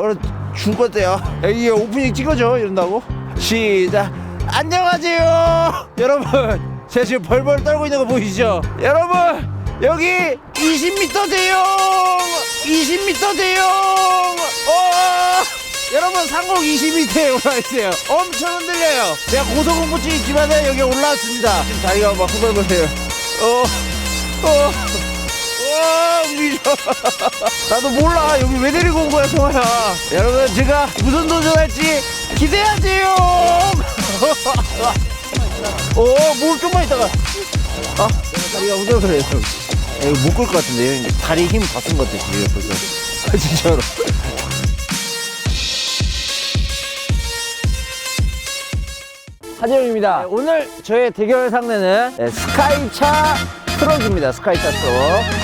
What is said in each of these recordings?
얼어 죽을 때요. 이게 오프닝 찍어줘 이런다고? 시작. 안녕하세요. 여러분 제가 지금 벌벌 떨고 있는 거 보이시죠? 여러분 여기 20m 대용 20m 대용 어 여러분 상공 20m에 올라 있어요. 엄청 흔들려요. 제가 고소공포증 있지만은 여기 올라왔습니다. 다리가 막 후들거려요. 어어 와 움직여 나도 몰라. 여기 왜 데리고 온 거야 성화야 여러분 제가 무슨 도전할지 기대하세요. 어물 좀만 있다가. 아? 다리가 후들거려요 이거 못끌것 같은데 다리 힘 다 쓴 것 같아 지금 벌써. 아, 진짜로. 하재영입니다. 오늘 저의 대결 상대는 네, 스카이차 트럭입니다. 스카이차 트럭.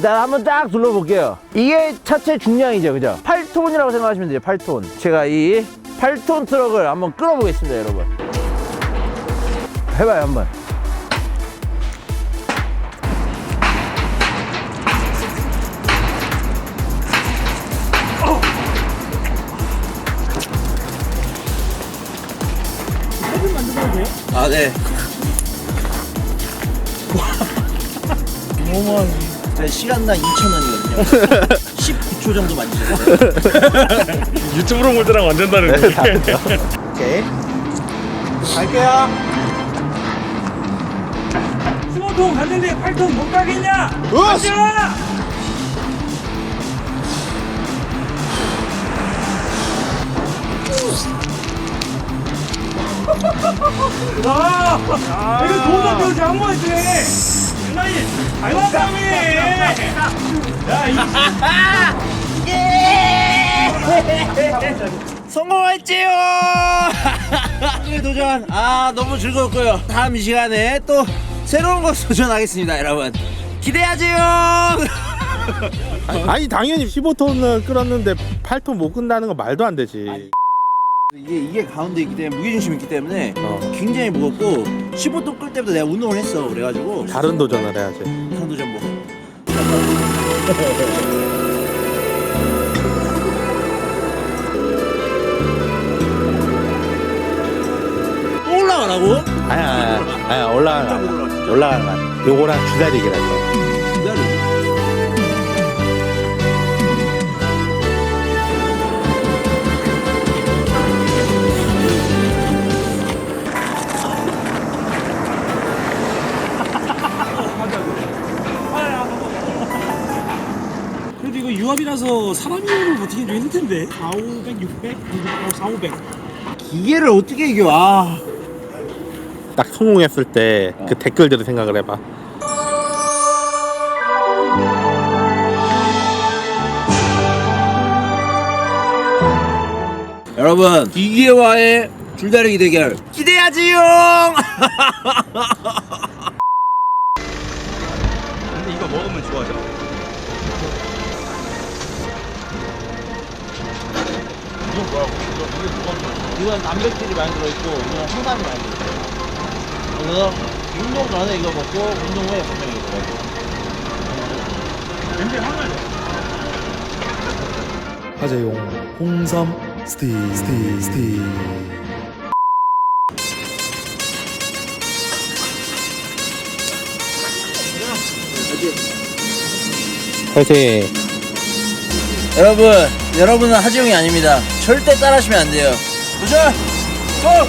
일단 한번 딱 둘러볼게요. 이게 차체 중량이죠, 그죠? 8톤이라고 생각하시면 돼요, 8톤. 제가 이 8톤 트럭을 한번 끌어보겠습니다, 여러분. 해봐요, 한번. 아, 네. 어마어마하지. 제 시간당 2,000원이거든요. 19초 정도 만지셔도 돼요. 유튜브로 볼 때랑 완전 다른 네, 거. 오케이. 갈게요. 스모통 갔는데 8톤 못 가겠냐? 으스! 가자! 와! 이거 도전 배우지 한 번에 돼! 장난이 성공했지요! 오늘 도전, 아, 너무 즐거웠고요. 다음 이 시간에 또 새로운 거 도전하겠습니다, 여러분. 기대하세요! 아니 당연히 15톤을 끌었는데 8톤 못 끈다는 건 말도 안 되지. 이게, 이게 가운데 있기 때문에, 무게중심이 있기 때문에 어. 굉장히 무겁고, 15톤 끌 때부터 내가 운동을 했어. 그래가지고. 다른 도전을 해야지. 다른 도전 뭐. 또 올라가라고? 아야 아야 아야 올라가는 거 올라가는 거 요거랑 기다리기라서. 유압이라서 사람이 버티기 좀 힘들 텐데 4, 500, 600, 4, 500 기계를 어떻게 이겨? 아. 딱 성공했을 때 그 댓글들을 생각을 해봐. 여러분 기계와의 줄다리기 대결 기대하지요. 근데 이거 먹으면 좋아져. 이건 단백질이 많이 들어있고 이건 항산이 많이 들어있어요. 그래서 운동 전에 이거 먹고 운동 후에 분명히 이거 먹고. 하재용 홍삼 스틱 스틱 스틱 화이팅. 여러분 여러분은 하지용이 아닙니다. 절대 따라하시면 안 돼요. 도전 고!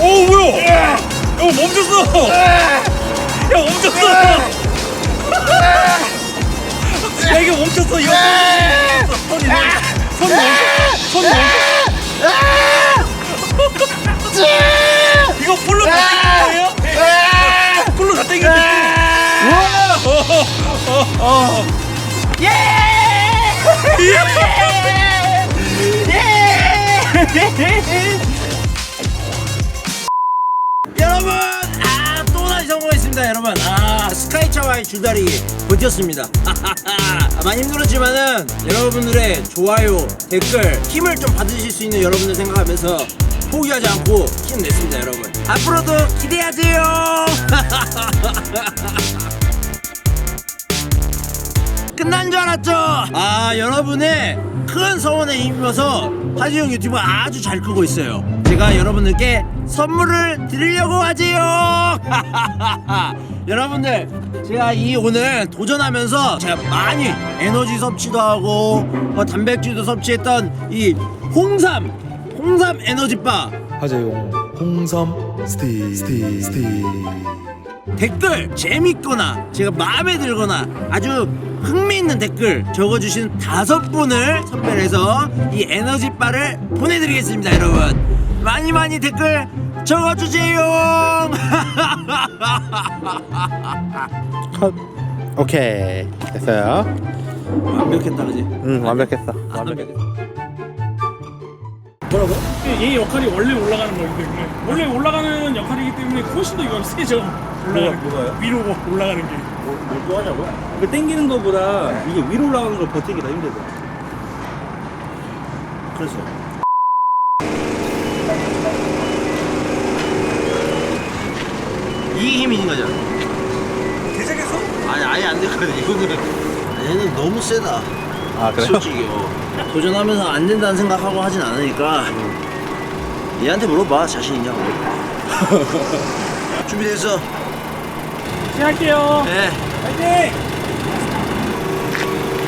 오 뭐야? 야 멈췄어. 야 멈췄어. 야 이게 멈췄어. 이거 손이 손이 손이 이거 풀로 다 땡긴 거예요? 풀로 다 땡긴 어. 여러분 아 또 다시 성공했습니다 여러분 아 스카이차와의 줄다리 버텼습니다. 많이 힘들었지만은 여러분들의 좋아요, 댓글, 힘을 좀 받으실 수 있는 여러분들 생각하면서 포기하지 않고 힘냈습니다, 여러분. 앞으로도 기대하세요. 끝난 줄 알았죠? 아 여러분의 큰 성원에 힘입어서 하지용 유튜브가 아주 잘 크고 있어요 제가 여러분들께 선물을 드리려고 하지요 여러분들 제가 이 오늘 도전하면서 제가 많이 에너지 섭취도 하고 뭐 단백질도 섭취했던 이 홍삼 홍삼 에너지바. 하재용 홍삼 스틱. 스틱 스틱. 댓글 재밌거나 제가 마음에 들거나 아주 흥미있는 댓글 적어주신 다섯 분을 선별해서 이 에너지바를 보내드리겠습니다 여러분. 많이 많이 댓글 적어주세요. 컷. 오케이. 됐어요. 완벽했다 그지? 응 완벽했어. 완벽했 다얘 역할이 원래 올라가는 거기 때문에 원래 올라가는 역할이기 때문에 훨씬 더 이건 세죠 올라가는 게 뭐가요? 위로 올라가는 게 뭘또 하냐고요? 그 땡기는 거보다 이게 위로 올라가는 걸 버티기가 힘들어. 그래서 이게 힘이 있는 거잖아 대작에서? 아니 아예 안 되거든 이거는 얘는 너무 세다 아 그래요? 솔직히 어. 도전하면서 안 된다는 생각하고 하진 않으니까 얘한테 물어봐 자신 있냐고 준비됐어 시작할게요 네 파이팅!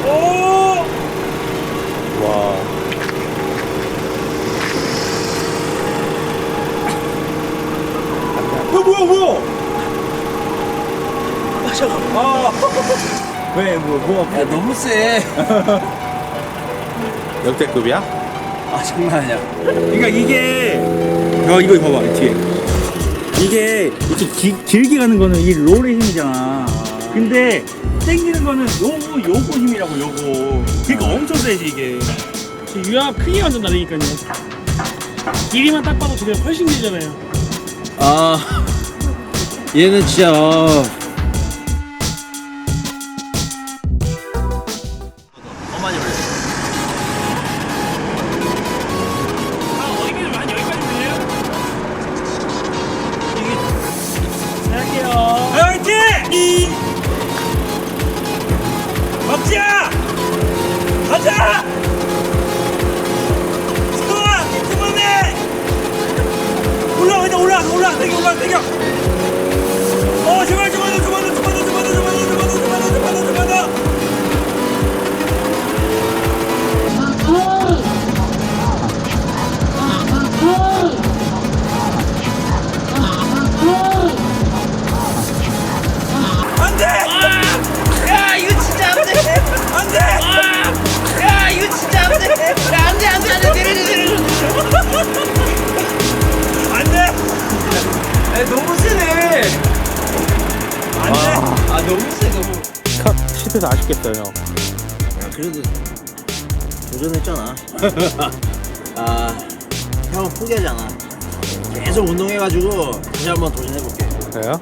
오! 와어 뭐야 뭐야? 아, 잠깐 아. 왜 뭐 뭐가 야 너무 세 역대급이야? 아 장난 아니야. 그러니까 이게 야 이거 봐봐 뒤에. 이게 이렇게 기, 길게 가는 거는 이 롤의 힘이잖아. 근데 땡기는 거는 요거 요거 힘이라고 요거. 그러니까 엄청 세지 이게. 유압 크기가 완전 다르니까요. 길이만 딱 봐도 저게 훨씬 길잖아요. 아 얘는 진짜 어. 컷 실패해서 아쉽겠어요. 형야 그래도 도전했잖아. 아 형은 포기하지 않아. 계속 운동해가지고 다시 한번 도전해볼게. 그래요?